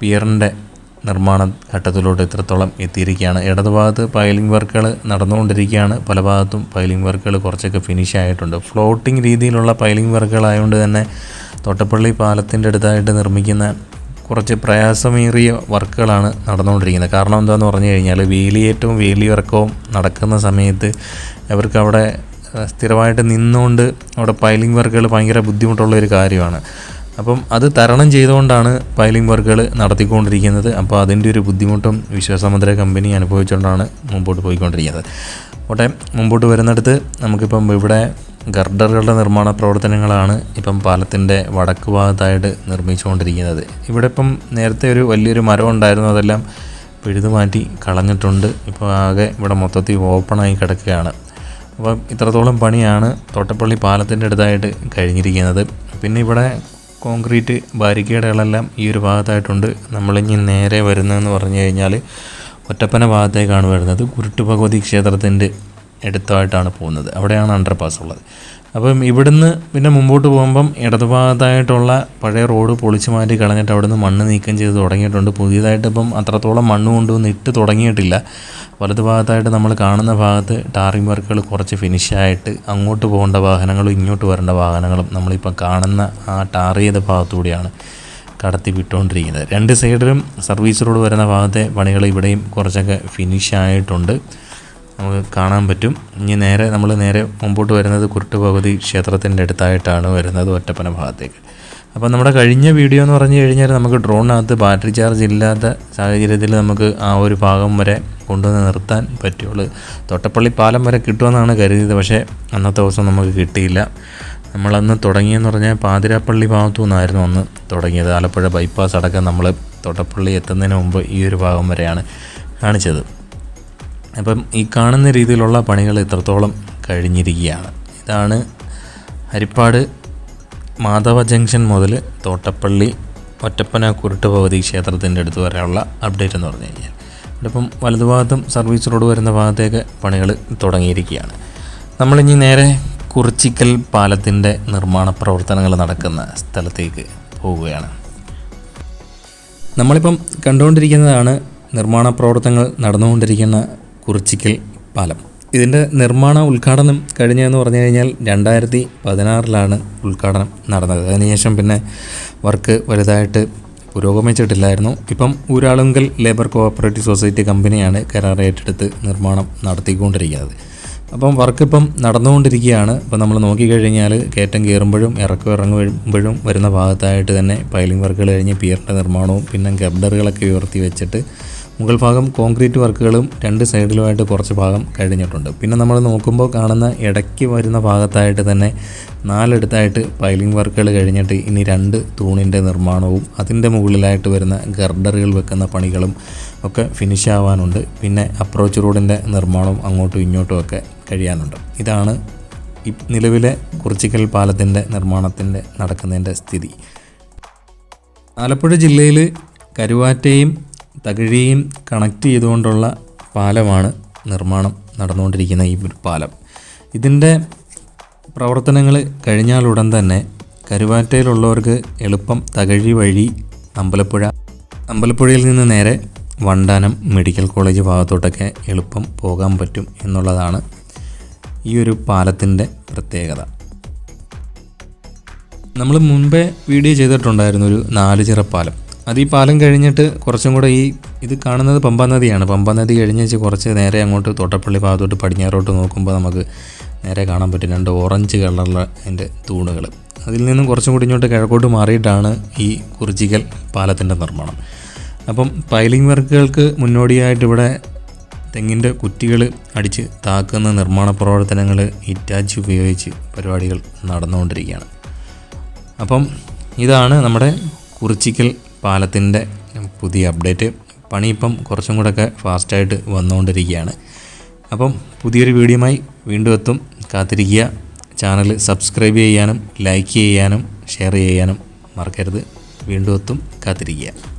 പിയറിന്റെ നിർമ്മാണ ഘട്ടത്തിലോട്ട് ഇത്രത്തോളം എത്തിയിരിക്കുകയാണ്. ഇടതുഭാഗത്ത് പൈലിംഗ് വർക്കുകൾ നടന്നുകൊണ്ടിരിക്കുകയാണ്. പല ഭാഗത്തും പൈലിംഗ് വർക്കുകൾ കുറച്ചൊക്കെ ഫിനിഷ് ആയിട്ടുണ്ട്. ഫ്ലോട്ടിംഗ് രീതിയിലുള്ള പൈലിംഗ് വർക്കുകളായതുകൊണ്ട് തന്നെ തൊട്ടപ്പള്ളി പാലത്തിന്റെ അടുത്തായിട്ട് നിർമ്മിക്കുന്ന കുറച്ച് പ്രയാസമേറിയ വർക്കുകളാണ് നടന്നുകൊണ്ടിരിക്കുന്നത്. കാരണം എന്താണെന്ന് പറഞ്ഞു കഴിഞ്ഞാൽ വേലിയേറ്റവും വേലിയിറക്കവും നടക്കുന്ന സമയത്ത് അവർക്ക് അവിടെ സ്ഥിരമായിട്ട് നിന്നുകൊണ്ട് അവിടെ പൈലിംഗ് വർക്കുകൾ ഭയങ്കര ബുദ്ധിമുട്ടുള്ള ഒരു കാര്യമാണ്. അപ്പം അത് തരണം ചെയ്തുകൊണ്ടാണ് പൈലിംഗ് വർക്കുകൾ നടത്തിക്കൊണ്ടിരിക്കുന്നത്. അപ്പോൾ അതിന്റെ ഒരു ബുദ്ധിമുട്ടും വിശ്വസമുദ്ര കമ്പനി അനുഭവിച്ചുകൊണ്ടാണ് മുമ്പോട്ട് പോയിക്കൊണ്ടിരിക്കുന്നത്. ഓട്ടെ മുമ്പോട്ട് വരുന്നിടത്ത് നമുക്കിപ്പം ഇവിടെ ഗർഡറുകളുടെ നിർമ്മാണ പ്രവർത്തനങ്ങളാണ് ഇപ്പം പാലത്തിന്റെ വടക്ക് ഭാഗത്തായിട്ട് നിർമ്മിച്ചുകൊണ്ടിരിക്കുന്നത്. ഇവിടെ ഇപ്പം നേരത്തെ ഒരു വലിയൊരു മരം ഉണ്ടായിരുന്നു അതെല്ലാം പിഴുതു മാറ്റി കളഞ്ഞിട്ടുണ്ട്. ഇപ്പോൾ ആകെ ഇവിടെ മൊത്തത്തിൽ ഓപ്പണായി കിടക്കുകയാണ്. അപ്പോൾ ഇത്രത്തോളം പണിയാണ് തോട്ടപ്പള്ളി പാലത്തിന്റെ അടുത്തായിട്ട് കഴിഞ്ഞിരിക്കുന്നത്. പിന്നെ ഇവിടെ കോൺക്രീറ്റ് ബാരിക്കേഡുകളെല്ലാം ഈ ഒരു ഭാഗത്തായിട്ടുണ്ട്. നമ്മളിനി നേരെ വരുന്നതെന്ന് പറഞ്ഞു കഴിഞ്ഞാൽ ഒറ്റപ്പന ഭാഗത്തേക്കാണ് വരുന്നത്. കുരുട്ട് ഭഗവതി ക്ഷേത്രത്തിന്റെ അടുത്തായിട്ടാണ് പോകുന്നത്. അവിടെയാണ് അണ്ടർ പാസ് ഉള്ളത്. അപ്പം ഇവിടുന്ന് പിന്നെ മുമ്പോട്ട് പോകുമ്പം ഇടതുഭാഗത്തായിട്ടുള്ള പഴയ റോഡ് പൊളിച്ചു മാറ്റി കളഞ്ഞിട്ട് അവിടുന്ന് മണ്ണ് നീക്കം ചെയ്ത് തുടങ്ങിയിട്ടുണ്ട്. പുതിയതായിട്ട് ഇപ്പം അത്രത്തോളം മണ്ണ് കൊണ്ടുവന്ന് ഇട്ട് തുടങ്ങിയിട്ടില്ല. വലതു ഭാഗത്തായിട്ട് നമ്മൾ കാണുന്ന ഭാഗത്ത് ടാറിംഗ് വർക്കുകൾ കുറച്ച് ഫിനിഷായിട്ട് അങ്ങോട്ട് പോകേണ്ട വാഹനങ്ങളും ഇങ്ങോട്ട് വരേണ്ട വാഹനങ്ങളും നമ്മളിപ്പോൾ കാണുന്ന ആ ടാർ ചെയ്ത ഭാഗത്തൂടെയാണ്. കടത്തി വിട്ടുകൊണ്ടിരിക്കുന്നത്. രണ്ട് സൈഡിലും സർവീസ് റോഡ് വരുന്ന ഭാഗത്തെ പണികൾ ഇവിടെയും കുറച്ചൊക്കെ ഫിനിഷ് ആയിട്ടുണ്ട്. നമുക്ക് കാണാൻ പറ്റും. ഇനി നേരെ നമ്മൾ നേരെ മുമ്പോട്ട് വരുന്നത് കുരുട്ട് ഭഗവതി ക്ഷേത്രത്തിന്റെ അടുത്തായിട്ടാണ് വരുന്നത് ഒറ്റപ്പന ഭാഗത്തേക്ക്. അപ്പോൾ നമ്മുടെ കഴിഞ്ഞ വീഡിയോ എന്ന് പറഞ്ഞു കഴിഞ്ഞാൽ നമുക്ക് ഡ്രോണിനകത്ത് ബാറ്ററി ചാർജ് ഇല്ലാത്ത സാഹചര്യത്തിൽ നമുക്ക് ആ ഒരു ഭാഗം വരെ കൊണ്ടുവന്ന് നിർത്താൻ പറ്റുള്ളൂ. തൊട്ടപ്പള്ളി പാലം വരെ കിട്ടുമെന്നാണ് കരുതിയത്. പക്ഷേ അന്നത്തെ ദിവസം നമുക്ക് കിട്ടിയില്ല. നമ്മളന്ന് തുടങ്ങിയെന്ന് പറഞ്ഞാൽ പാതിരാപ്പള്ളി ഭാഗത്തു നിന്നായിരുന്നു അന്ന് തുടങ്ങിയത്. ആലപ്പുഴ ബൈപ്പാസ് അടക്കം നമ്മൾ തൊട്ടപ്പള്ളി എത്തുന്നതിന് മുമ്പ് ഈ ഒരു ഭാഗം വരെയാണ് കാണിച്ചത്. അപ്പം ഈ കാണുന്ന രീതിയിലുള്ള പണികൾ ഇത്രത്തോളം കഴിഞ്ഞിരിക്കുകയാണ്. ഇതാണ് ഹരിപ്പാട് മാധവ ജംഗ്ഷൻ മുതൽ തോട്ടപ്പള്ളി ഒറ്റപ്പന കുരുട്ട് ഭഗവതി ക്ഷേത്രത്തിന്റെ അടുത്ത് വരെയുള്ള അപ്ഡേറ്റ് എന്ന് പറഞ്ഞു കഴിഞ്ഞാൽ. ഇവിടെ ഇപ്പം വലതുഭാഗത്തും സർവീസ് റോഡ് വരുന്ന ഭാഗത്തേക്ക് പണികൾ തുടങ്ങിയിരിക്കുകയാണ്. നമ്മളിനി നേരെ കുറിച്ചിക്കൽ പാലത്തിന്റെ നിർമ്മാണ പ്രവർത്തനങ്ങൾ നടക്കുന്ന സ്ഥലത്തേക്ക് പോവുകയാണ്. നമ്മളിപ്പം കണ്ടുകൊണ്ടിരിക്കുന്നതാണ് നിർമ്മാണ പ്രവർത്തനങ്ങൾ നടന്നുകൊണ്ടിരിക്കുന്ന കുറിച്ചിക്കൽ പാലം. ഇതിന്റെ നിർമ്മാണ ഉദ്ഘാടനം കഴിഞ്ഞതെന്ന് പറഞ്ഞു കഴിഞ്ഞാൽ രണ്ടായിരത്തി പതിനാറിലാണ് ഉദ്ഘാടനം നടന്നത്. അതിനുശേഷം പിന്നെ വർക്ക് വലുതായിട്ട് പുരോഗമിച്ചിട്ടില്ലായിരുന്നു. ഇപ്പം ഊരാളുങ്കൽ ലേബർ കോഓപ്പറേറ്റീവ് സൊസൈറ്റി കമ്പനിയാണ് കരാർ ഏറ്റെടുത്ത് നിർമ്മാണം നടത്തിക്കൊണ്ടിരിക്കുന്നത്. അപ്പം വർക്ക് ഇപ്പം നടന്നുകൊണ്ടിരിക്കുകയാണ്. ഇപ്പം നമ്മൾ നോക്കിക്കഴിഞ്ഞാൽ കയറ്റം കയറുമ്പോഴും ഇറക്കം ഇറങ്ങുമ്പോഴും വരുന്ന ഭാഗത്തായിട്ട് തന്നെ പൈലിംഗ് വർക്കുകൾ കഴിഞ്ഞ് പിയറിന്റെ നിർമ്മാണവും പിന്നെ ഗബ്ഡറുകളൊക്കെ ഉയർത്തി വെച്ചിട്ട് മുകൾ ഭാഗം കോൺക്രീറ്റ് വർക്കുകളും രണ്ട് സൈഡിലുമായിട്ട് കുറച്ച് ഭാഗം കഴിഞ്ഞിട്ടുണ്ട്. പിന്നെ നമ്മൾ നോക്കുമ്പോൾ കാണുന്ന ഇടയ്ക്ക് വരുന്ന ഭാഗത്തായിട്ട് തന്നെ നാലെടുത്തായിട്ട് പൈലിംഗ് വർക്കുകൾ കഴിഞ്ഞിട്ട് ഇനി രണ്ട് തൂണിന്റെ നിർമ്മാണവും അതിന്റെ മുകളിലായിട്ട് വരുന്ന ഗർഡറുകൾ വെക്കുന്ന പണികളും ഒക്കെ ഫിനിഷ് ആവാനുണ്ട്. പിന്നെ അപ്രോച്ച് റോഡിന്റെ നിർമ്മാണവും അങ്ങോട്ടും ഇങ്ങോട്ടും ഒക്കെ കഴിയാനുണ്ട്. ഇതാണ് നിലവിലെ കുറിച്ചിക്കൽ പാലത്തിന്റെ നിർമ്മാണത്തിന്റെ നടക്കുന്നതിന്റെ സ്ഥിതി. ആലപ്പുഴ ജില്ലയിൽ കരുവാറ്റയും തകഴിയും കണക്ട് ചെയ്തുകൊണ്ടുള്ള പാലമാണ് നിർമ്മാണം നടന്നുകൊണ്ടിരിക്കുന്ന ഈ പാലം. ഇതിന്റെ പ്രവർത്തനങ്ങൾ കഴിഞ്ഞാലുടൻ തന്നെ കരുവാറ്റയിലുള്ളവർക്ക് എളുപ്പം തകഴി വഴി അമ്പലപ്പുഴ അമ്പലപ്പുഴയിൽ നിന്ന് നേരെ വണ്ടാനം മെഡിക്കൽ കോളേജ് ഭാഗത്തോട്ടൊക്കെ എളുപ്പം പോകാൻ പറ്റും എന്നുള്ളതാണ് ഈ ഒരു പാലത്തിന്റെ പ്രത്യേകത. നമ്മൾ മുൻപേ വീഡിയോ ചെയ്തിട്ടുണ്ടായിരുന്നു ഒരു നാല് ചിറ പാലം. അത് ഈ പാലം കഴിഞ്ഞിട്ട് കുറച്ചും കൂടെ ഈ ഇത് കാണുന്നത് പമ്പ നദിയാണ്. പമ്പ നദി കഴിഞ്ഞേച്ച് കുറച്ച് നേരെ അങ്ങോട്ട് തോട്ടപ്പള്ളി ഭാഗത്തോട്ട് പടിഞ്ഞാറോട്ട് നോക്കുമ്പോൾ നമുക്ക് നേരെ കാണാൻ പറ്റും രണ്ട് ഓറഞ്ച് കളറിലുള്ള അതിന്റെ തൂണുകൾ. അതിൽ നിന്നും കുറച്ചും കൂടി ഇങ്ങോട്ട് കിഴക്കോട്ട് മാറിയിട്ടാണ് ഈ കുറിച്ചിക്കൽ പാലത്തിന്റെ നിർമ്മാണം. അപ്പം പൈലിംഗ് വർക്കുകൾക്ക് മുന്നോടിയായിട്ട് ഇവിടെ തെങ്ങിന്റെ കുറ്റികൾ അടിച്ച് താക്കുന്ന നിർമ്മാണ പ്രവർത്തനങ്ങൾ ഇറ്റാച്ചി ഉപയോഗിച്ച് പരിപാടികൾ നടന്നുകൊണ്ടിരിക്കുകയാണ്. അപ്പം ഇതാണ് നമ്മുടെ കുറിച്ചിക്കൽ പാലത്തിന്റെ പുതിയ അപ്ഡേറ്റ്. പണി ഇപ്പം കുറച്ചും കൂടെയൊക്കെ ഫാസ്റ്റായിട്ട് വന്നുകൊണ്ടിരിക്കുകയാണ്. അപ്പം പുതിയൊരു വീഡിയോയുമായി വീണ്ടും എത്തും. കാത്തിരിക്കുക. ചാനൽ സബ്സ്ക്രൈബ് ചെയ്യാനും ലൈക്ക് ചെയ്യാനും ഷെയർ ചെയ്യാനും മറക്കരുത്. വീണ്ടും എത്തും. കാത്തിരിക്കുക.